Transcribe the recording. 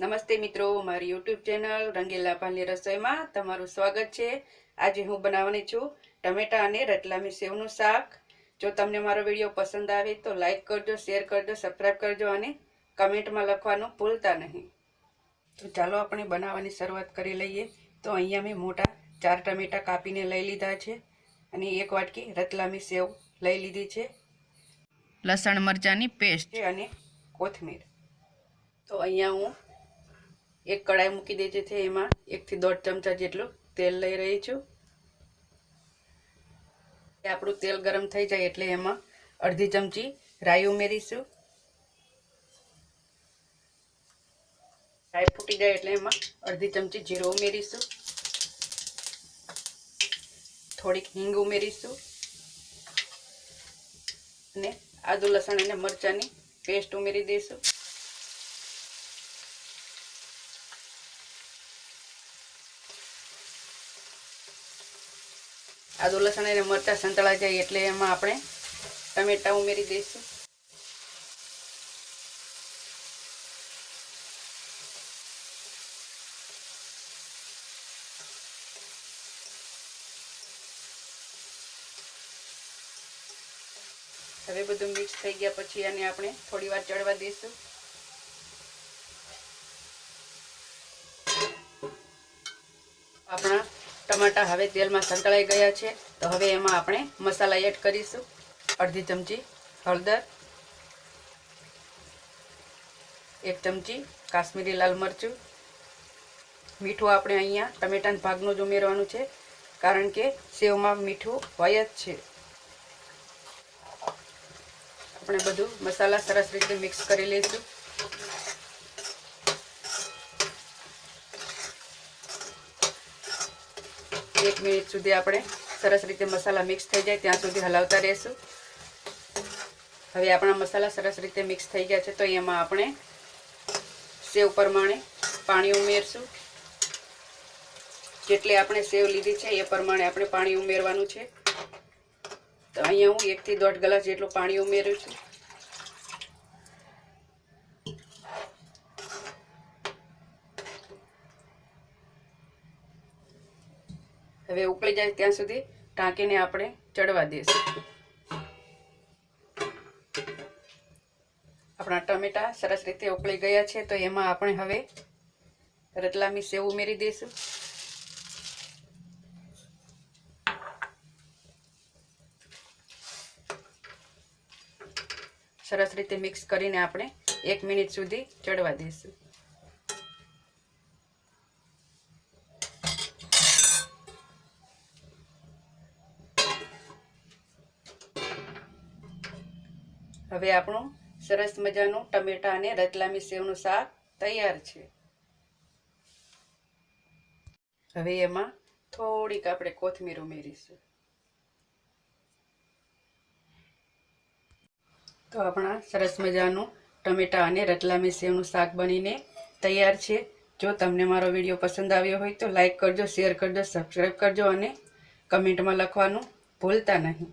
નમસ્તે મિત્રો મારી યુટ્યુબ ચેનલ રંગીલા પાલી રસોઈમાં તમારું સ્વાગત છે. આજે હું બનાવવાની છું ટમેટા અને રતલામી સેવનું શાક. જો તમને મારો વીડિયો પસંદ આવે તો લાઈક કરજો શેર કરજો સબસ્ક્રાઈબ કરજો અને કમેન્ટમાં લખવાનું ભૂલતા નહીં. તો ચાલો આપણે બનાવવાની શરૂઆત કરી લઈએ. તો અહીંયા મેં મોટા ચાર ટમેટા કાપીને લઈ લીધા છે અને એક વાટકી રતલામી સેવ લઈ લીધી છે. લસણ મરચાંની પેસ્ટ. અને કોથમીર. તો અહીંયા હું એક કડાઈ મૂકી દેજે છે એમાં. એકથી દોઢ ચમચા જેટલું તેલ લઈ રહી છું. આપણું તેલ ગરમ થઈ જાય એટલે એમાં અડધી ચમચી રાઈ ઉમેરીશું. રાઈ ફૂટી જાય એટલે એમાં અડધી ચમચી જીરું ઉમેરીશું. થોડીક હિંગ ઉમેરીશું. અને આદુ લસણ અને મરચાંની પેસ્ટ ઉમેરી દઈશું. આદુ લસણ અને મરચાં સંતળા જાય એટલે એમાં આપણે ટમેટા ઉમેરી દઈશું. હવે બધું મિક્સ થઈ ગયા પછી આને આપણે થોડી વાર ચડવા દઈશું. આપણા ટમાટા હવે તેલમાં સંતળાઈ ગયા છે. તો હવે એમાં આપણે મસાલા એડ કરીશું. અડધી ચમચી હળદર, એક ચમચી કાશ્મીરી લાલ મરચું. મીઠું આપણે અહીંયા ટમેટાના ભાગનું જ ઉમેરવાનું છે, કારણ કે સેવમાં મીઠું હોય જ છે. આપણે બધું મસાલા સરસ રીતે મિક્સ કરી લઈશું. એક મિનિટ સુધી આપણે સરસ રીતે મસાલા મિક્સ થઈ જાય, ત્યાં સુધી હલાવતા રહેશું. હવે આપણા મસાલા સરસ રીતે મિક્સ થઈ ગયા છે, તો એમાં આપણે સેવ પ્રમાણે પાણી ઉમેરશું. જેટલી આપણે સેવ લીધી છે, એ પ્રમાણે આપણે પાણી ઉમેરવાનું છે. તો અહીંયા હું એકથી દોઢ ગ્લાસ જેટલું પાણી ઉમેરું છું. હવે ઉકળી જાય ત્યાં સુધી ટાંકીને આપણે ચડવા દઈશું. આપણા ટમેટા સરસ રીતે ઉકળી ગયા છે, તો એમાં આપણે હવે રતલામી સેવ ઉમેરી દઈશું. સરસ રીતે મિક્સ કરીને આપણે એક મિનિટ સુધી ચડવા દઈશું. હવે આપણું સરસ મજાનું ટમેટા અને રતલામી સેવનું શાક તૈયાર છે. હવે એમાં થોડીક આપણે કોથમીર ઉમેરીશું. તો આપણા સરસ મજાનું ટમેટા અને રતલામી સેવનું શાક બનીને તૈયાર છે. જો તમને મારો વીડિયો પસંદ આવ્યો હોય તો લાઈક કરજો, શેર કરજો, સબસ્ક્રાઈબ કરજો અને કમેન્ટમાં લખવાનું ભૂલતા નહીં.